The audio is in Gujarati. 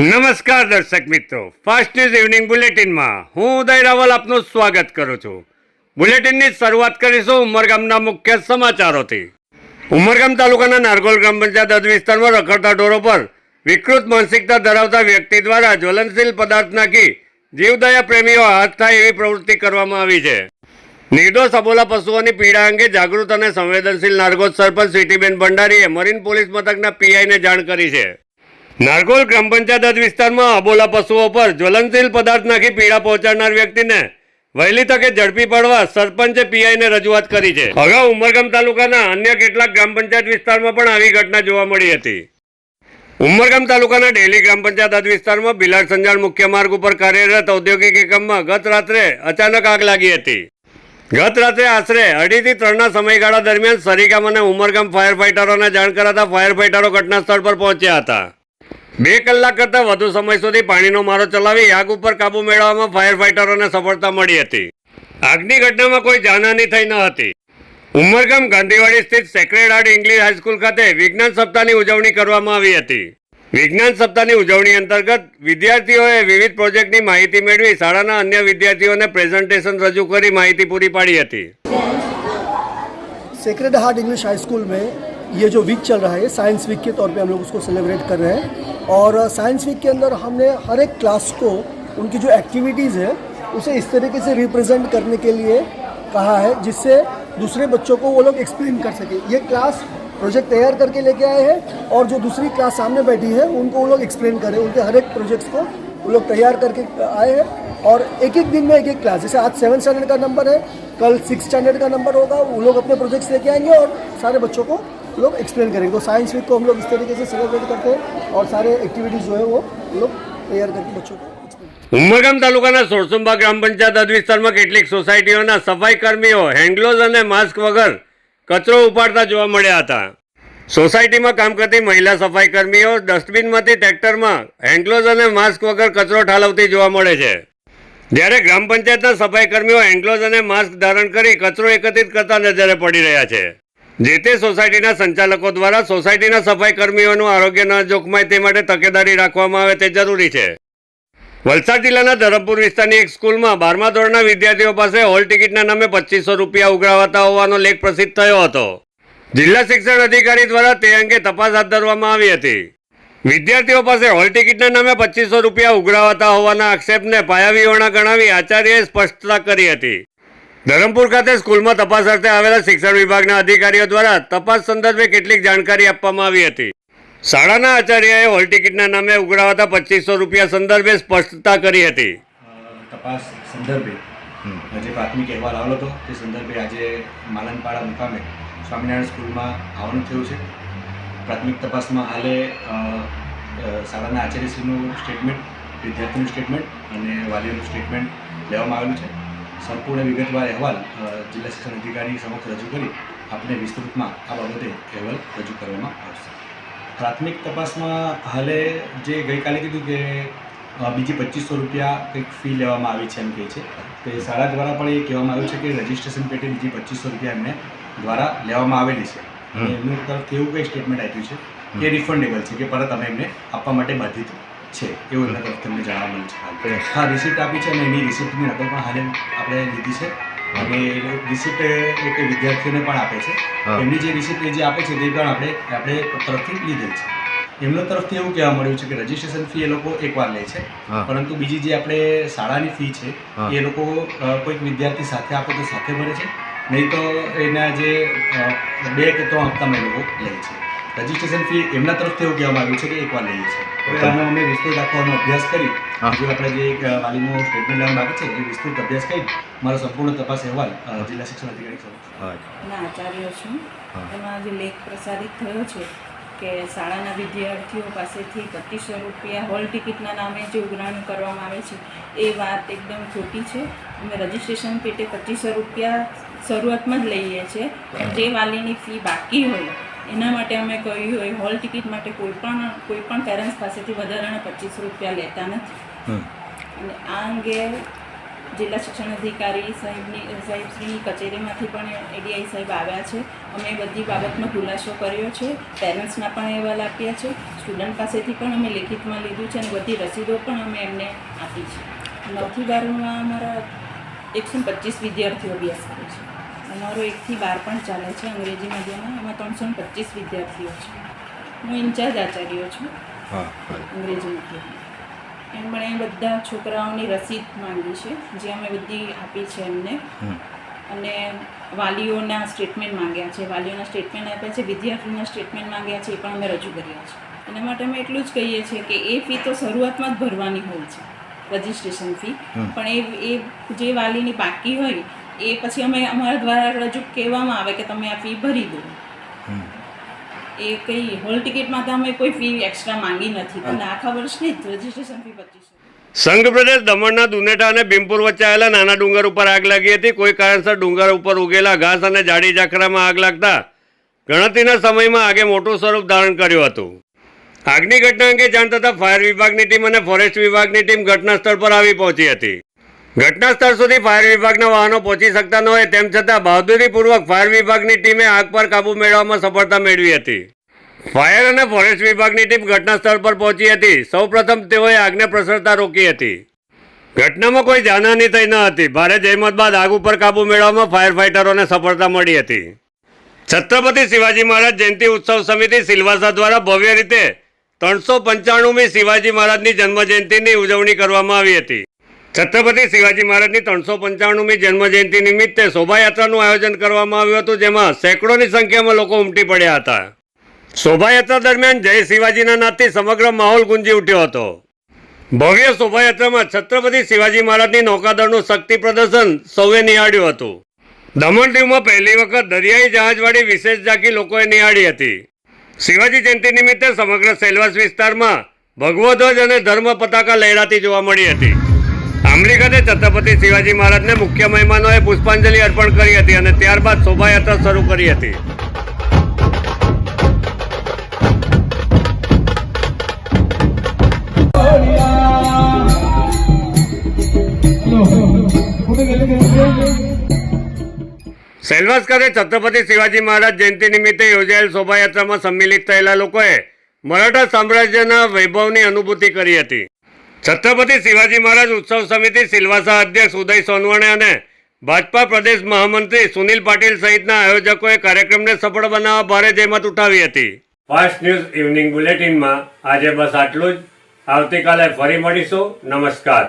નમસ્કાર દર્શક મિત્રો. ફાસ્ટ ન્યૂઝ ઇવનિંગ બુલેટિનમાં હું ઉદય રાવલ આપનું સ્વાગત કરું છું. બુલેટિનની શરૂઆત કરીશું ઉમરગામના મુખ્ય સમાચારોથી. ઉમરગામ તાલુકાના નારગોલ ગ્રામ પંચાયત હદ વિસ્તારમાં રખડતા ઢોરો પર વિકૃત માનસિકતા ધરાવતા વ્યક્તિ દ્વારા જ્વલનશીલ પદાર્થ નાખી જીવદયા પ્રેમીઓ હાથ થાય એવી પ્રવૃત્તિ કરવામાં આવી છે. નિર્દોષ અબોલા પશુઓની પીડા અંગે જાગૃત અને સંવેદનશીલ નારગોલ સરપંચ સ્વીટીબેન ભંડારીએ મરીન પોલીસ મથકના પીઆઈને જાણ કરી છે. નારગોલ ગ્રામ પંચાયત વિસ્તારમાં અબોલા પશુઓ પર જ્વલનશીલ પદાર્થ નાખી પીડા પહોંચાડનાર વ્યક્તિને વહેલી તકે ઝડપી પાડવા સરપંચે પીઆઈને રજૂઆત કરી છે. અગાઉ ઉમરગામ તાલુકાના અન્ય કેટલાક ગ્રામ પંચાયત વિસ્તારમાં પણ આવી ઘટના જોવા મળી હતી. ઉમરગામ તાલુકાના ડેલી ગ્રામ પંચાયત વિસ્તારમાં બિલાડ સંજાણ મુખ્ય માર્ગ ઉપર કાર્યરત ઔદ્યોગિક એકમમાં ગત રાત્રે અચાનક આગ લાગી હતી. ગત રાત્રે આશરે અઢીથી ત્રણના સમયગાળા દરમિયાન સરીગામ અને ઉમરગામ ફાયર ફાઇટરોને જાણ કરાતા ફાયર ફાઇટરો ઘટના સ્થળ પર પહોંચ્યા હતા. બે કલાક કરતાં વધુ સમય સુધી પાણીનો મારો ચલાવી આગ ઉપર કાબુ મેળવવામાં ફાયર ફાઇટરોને સફળતા મળી હતી આગની ઘટનામાં કોઈ જાનહાની થઈ ન હતી ઉમરગામ ગાંધીવાડી સ્થિત સેક્રેડ હાર્ટ ઇંગ્લિશ હાઈસ્કૂલ ખાતે વિજ્ઞાન સપ્તાહની ઉજવણી કરવામાં આવી હતી વિજ્ઞાન સપ્તાહની ઉજવણી અંતર્ગત વિદ્યાર્થીઓએ વિવિધ પ્રોજેક્ટની માહિતી મેળવી શાળાના અન્ય વિદ્યાર્થીઓને પ્રેઝન્ટેશન રજૂ કરી માહિતી પૂરી પાડી હતી Sacred Heart English High School में ये जो वीक चल रहा है साइंस वीक के तौर पे हम लोग उसको सेलिब्रेट कर रहे हैं और साइंस वीक के अंदर हमने हर एक क्लास को, उनकी जो एक्टिविटीज़ है, उसे इस तरीके से रिप्रेजेंट करने के लिए कहा है, जिससे दूसरे बच्चों को वो लोग एक्सप्लेन कर सके। ये क्लास प्रोजेक्ट तैयार करके लेके आए हैं और जो दूसरी क्लास सामने बैठी है, उनको वो लोग एक्सप्लेन करें उनके हर एक प्रोजेक्ट्स को वो लोग तैयार करके आए हैं और एक एक दिन में एक एक क्लास जैसे आज सेवन स्टैंडर्ड का नंबर है, कल सिक्स स्टैंडर्ड का नंबर होगा, वो लोग अपने प्रोजेक्ट्स लेके आएँगे और सारे बच्चों को लोग एक्सप्लेन करेंगे तो साइंस वीक को हम लोग इस तरीके से सेलिब्रेट करते हैं और सारे एक्टिविटीज़ जो है वो वो लोग तैयार करके बच्चों को explain ઉમરગામ તાલુકાના સોરસુંબા ગ્રામ પંચાયત હદ વિસ્તારમાં કેટલીક સોસાયટીઓના સફાઈ કર્મીઓ હેન્ડગ્લોવ્સ અને માસ્ક વગર કચરો ઉપાડતા જોવા મળ્યા હતા સોસાયટીમાં કામ કરતી મહિલા સફાઈ કર્મીઓ ડસ્ટબિનમાંથી ટ્રેક્ટરમાં હેન્ડગ્લોવ્સ અને માસ્ક વગર કચરો ઠાલવતી જોવા મળે છે જ્યારે ગ્રામ પંચાયતના સફાઈ કર્મીઓ હેન્ડગ્લોવ્સ અને માસ્ક ધારણ કરી કચરો એકત્રિત કરતા નજરે પડી રહ્યા છે જે તે સોસાયટીના સંચાલકો દ્વારા સોસાયટીના સફાઈ કર્મીઓનું આરોગ્ય ન જોખમાય તે માટે તકેદારી રાખવામાં આવે તે જરૂરી છે. વલસાડ જિલ્લાના ધરમપુર વિસ્તારની એક સ્કૂલમાં બારમા ધોરણના વિદ્યાર્થીઓ પાસે હોલ ટિકિટના નામે પચીસો રૂપિયા ઉઘરાવાતા હોવાનો લેખ પ્રસિદ્ધ થયો હતો. જિલ્લા શિક્ષણ અધિકારી દ્વારા તે અંગે તપાસ હાથ ધરવામાં આવી હતી. વિદ્યાર્થીઓ પાસે હોલ ટિકિટના નામે પચીસો રૂપિયા ઉઘરાવાતા હોવાના આક્ષેપને પાયાવિહોણા ગણાવી આચાર્યએ સ્પષ્ટતા કરી હતી. ધરમપુર ખાતે સ્કૂલમાં તપાસ અર્થે આવેલા શિક્ષણ વિભાગના અધિકારીઓ દ્વારા તપાસ સંદર્ભે કેટલીક જાણકારી આપવામાં આવી હતી. શાળાના આચાર્યએ હોલ ટિકિટના નામે ઉઘરાવાતા પચીસો રૂપિયા સંદર્ભે સ્પષ્ટતા કરી હતી. તપાસ સંદર્ભે જે પ્રાથમિક અહેવાલ આવેલો હતો. તે સંદર્ભે આજે માલનપાડા મુકામે સ્વામિનારાયણ સ્કૂલમાં આવવાનું થયું છે. પ્રાથમિક તપાસમાં હાલે શાળાના આચાર્યશ્રીનું સ્ટેટમેન્ટ વિદ્યાર્થીનું સ્ટેટમેન્ટ અને વાલીઓનું સ્ટેટમેન્ટ લેવામાં આવેલું છે. સંપૂર્ણ વિગતવાર અહેવાલ જિલ્લા શિક્ષણ અધિકારી સમક્ષ રજૂ કરી આપણે વિસ્તૃતમાં આ બાબતે અહેવાલ રજૂ કરવામાં આવશે. પ્રાથમિક તપાસમાં હાલે જે ગઈકાલે કીધું કે બીજી પચીસો રૂપિયા કંઈક ફી લેવામાં આવી છે એમ કહે છે. તે શાળા દ્વારા પણ એ કહેવામાં આવ્યું છે કે રજિસ્ટ્રેશન પેટે બીજી પચીસો રૂપિયા એમને દ્વારા લેવામાં આવેલી છે. એમની તરફથી એવું કંઈ સ્ટેટમેન્ટ આપ્યું છે? કે રિફંડેબલ છે કે પરત અમે એમને આપવા માટે બાધિત છે એવું એમના તરફથી અમને જાણવા મળ્યું છે. હા રિસિપ્ટ આપી છે અને એની રિસિપ્ટની નકલ પણ હાલે આપણે લીધી છે. અને રિસિપ્ટ એક વિદ્યાર્થીઓને પણ આપે છે. એમની જે રિસિપ્ટ જે આપે છે તે પણ આપણે આપણે તરફથી લીધેલ છે. એમના તરફથી એવું કહેવા મળ્યું છે કે રજીસ્ટ્રેશન ફી એ લોકો એકવાર લે છે. પરંતુ બીજી જે આપણે શાળાની ફી છે એ લોકો કોઈક વિદ્યાર્થી સાથે આપે તો સાથે ભરે છે. નહીં તો એના જે બે કે ત્રણ હપ્તામાં એ લોકો લે છે. રજિસ્ટ્રેશન ફી એમના તરફથી એવું કહેવામાં આવ્યું છે કે એકવાર લઈએ છે હવે આનો અમે વિસ્તૃત આખો અભ્યાસ કરી. જે આપણે જે એક વાલીનું સ્ટેટમેન્ટ લેવા બાકી છે એ વિસ્તૃત અભ્યાસ કરી. મારો સંપૂર્ણ તપાસ અહેવાલ જિલ્લા શિક્ષણ અધિકારી સમક્ષ આચાર્ય છું. એમાં જે લેખ પ્રસારિત થયો છે કે શાળાના વિદ્યાર્થીઓ પાસેથી પચીસો રૂપિયા હોલ ટિકિટના નામે જે ઉઘરાણી કરવામાં આવે છે એ વાત એકદમ ખોટી છે. અમે રજીસ્ટ્રેશન પેટે પચીસો રૂપિયા શરૂઆતમાં જ લઈએ છીએ. પણ જે વાલીની ફી બાકી હોય એના માટે અમે કહ્યું હોય હોલ ટિકિટ માટે કોઈ પણ કોઈ પણ પેરેન્ટ્સ પાસેથી વધારાના પચીસ રૂપિયા લેતા નથી. અને આ અંગે જિલ્લા શિક્ષણ અધિકારી સાહેબની સાહેબશ્રીની કચેરીમાંથી પણ એડીઆઈ સાહેબ આવ્યા છે. અમે બધી બાબતનો ખુલાસો કર્યો છે. પેરેન્ટ્સના પણ અહેવાલ આપ્યા છે. સ્ટુડન્ટ પાસેથી પણ અમે લેખિતમાં લીધું છે અને બધી રસીદો પણ અમે એમને આપી છે. નવથી બારમાં અમારા એકસો પચીસ વિદ્યાર્થીઓ અભ્યાસ કરે છે. અમારો એકથી બાર પણ ચાલે છે અંગ્રેજી મીડિયમમાં. એમાં ત્રણસો ને પચીસ વિદ્યાર્થીઓ છે. હું ઇન્ચાર્જ આચાર્ય છું અંગ્રેજી મીડિયમમાં. એમણે બધા છોકરાઓની રસીદ માંગી છે જે અમે બધી આપી છે એમને. અને વાલીઓના સ્ટેટમેન્ટ માંગ્યા છે. વાલીઓના સ્ટેટમેન્ટ આપ્યા છે વિદ્યાર્થીઓના સ્ટેટમેન્ટ માંગ્યા છે એ પણ અમે રજૂ કર્યા છે. એના માટે અમે એટલું જ કહીએ છીએ કે એ ફી તો શરૂઆતમાં જ ભરવાની હોય છે રજિસ્ટ્રેશન ફી પણ એ એ જે વાલીની બાકી હોય એ પછી અમે અમારા દ્વારા રજૂ કહેવામાં આવે કે તમે આ ફી ભરી દો. એ કંઈ હોલ ટિકિટમાં તો અમે કોઈ ફી એક્સ્ટ્રા માંગી નથી. પણ આખા વર્ષની જ રજિસ્ટ્રેશન ફી પચીસો. સંઘ પ્રદેશ દમણના દુનેટા અને ભીમપુર વચ્ચે આવેલા નાના ડુંગર ઉપર આગ લાગી હતી. કોઈ કારણસર ડુંગર ઉપર ઉગેલા ઘાસ અને જાડી ઝાખરામાં આગ લાગતા ગણતરીના સમયમાં આગે મોટું સ્વરૂપ ધારણ કર્યું હતું. આગની ઘટના અંગે જાણ થતાં ફાયર વિભાગની ટીમ અને ફોરેસ્ટ વિભાગની ટીમ ઘટના સ્થળ પર આવી પહોંચી હતી. ઘટના સ્થળ સુધી ફાયર વિભાગના વાહનો પહોંચી શકતા ન હોય તેમ છતાં બહાદુરીપૂર્વક ફાયર વિભાગની ટીમે આગ પર કાબૂ મેળવવામાં સફળતા મેળવી હતી. ફાયર અને ફોરેસ્ટ વિભાગની ટીમ ઘટના સ્થળ પર પહોંચી હતી. સૌપ્રથમ તેઓએ આગને પ્રસરતા રોકી હતી. ઘટનામાં કોઈ જાનહાની થઈ ન હતી. ભારે જહેમત બાદ આગ ઉપર કાબૂ મેળવવામાં ફાયર ફાઇટરોને સફળતા મળી હતી. છત્રપતિ શિવાજી મહારાજ જયંતિ ઉત્સવ સમિતિ સિલવાસા દ્વારા ભવ્ય રીતે ત્રણસો પંચાણુંમી શિવાજી મહારાજની જન્મજયંતિની ઉજવણી કરવામાં આવી હતી. છત્રપતિ શિવાજી મહારાજની ત્રણસો પંચાણુંમી જન્મજયંતિ નિમિત્તે શોભાયાત્રાનું આયોજન કરવામાં આવ્યું હતું, જેમાં સેંકડોની સંખ્યામાં લોકો ઉમટી પડ્યા હતા. શોભાયાત્રા દરમિયાન જય શિવાજીના નાદથી સમગ્ર માહોલ ગુંજી ઉઠ્યો હતો. ભવ્ય શોભાયાત્રામાં છત્રપતિ શિવાજી મહારાજની નૌકાદળનું શક્તિ પ્રદર્શન સૌએ નિહાળ્યું હતું. દમણ દીવમાં પહેલી વખત દરિયાઈ જહાજવાળી વિશેષ ઝાંકી લોકોએ નિહાળી હતી. શિવાજી જયંતિ નિમિત્તે સમગ્ર સેલવાસ વિસ્તારમાં ભગવધ્વજ અને ધર્મ પતાકા લહેરાતી જોવા મળી હતી. ખાતે છત્રપતિ શિવાજી મહારાજને મુખ્ય મહેમાનોએ પુષ્પાંજલિ અર્પણ કરી હતી અને ત્યારબાદ શોભાયાત્રા શરૂ કરી હતી. સેલવાસ ખાતે છત્રપતિ શિવાજી મહારાજ જયંતિ નિમિત્તે યોજાયેલ શોભાયાત્રામાં સંમિલિત થયેલા લોકોએ મરાઠા સામ્રાજ્યના વૈભવની અનુભૂતિ કરી હતી. છત્રપતિ શિવાજી મહારાજ ઉત્સવ સમિતિ સિલવાસા અધ્યક્ષ ઉદય સોનવણે અને ભાજપા પ્રદેશ મહામંત્રી સુનિલ પાટીલ સહિતના આયોજકોએ કાર્યક્રમને સફળ બનાવવા ભારે જહેમત ઉઠાવી હતી. ફાસ્ટ ન્યૂઝ ઇવનિંગ બુલેટિનમાં આજે બસ આટલું જ. આવતીકાલે ફરી મળીશું. નમસ્કાર.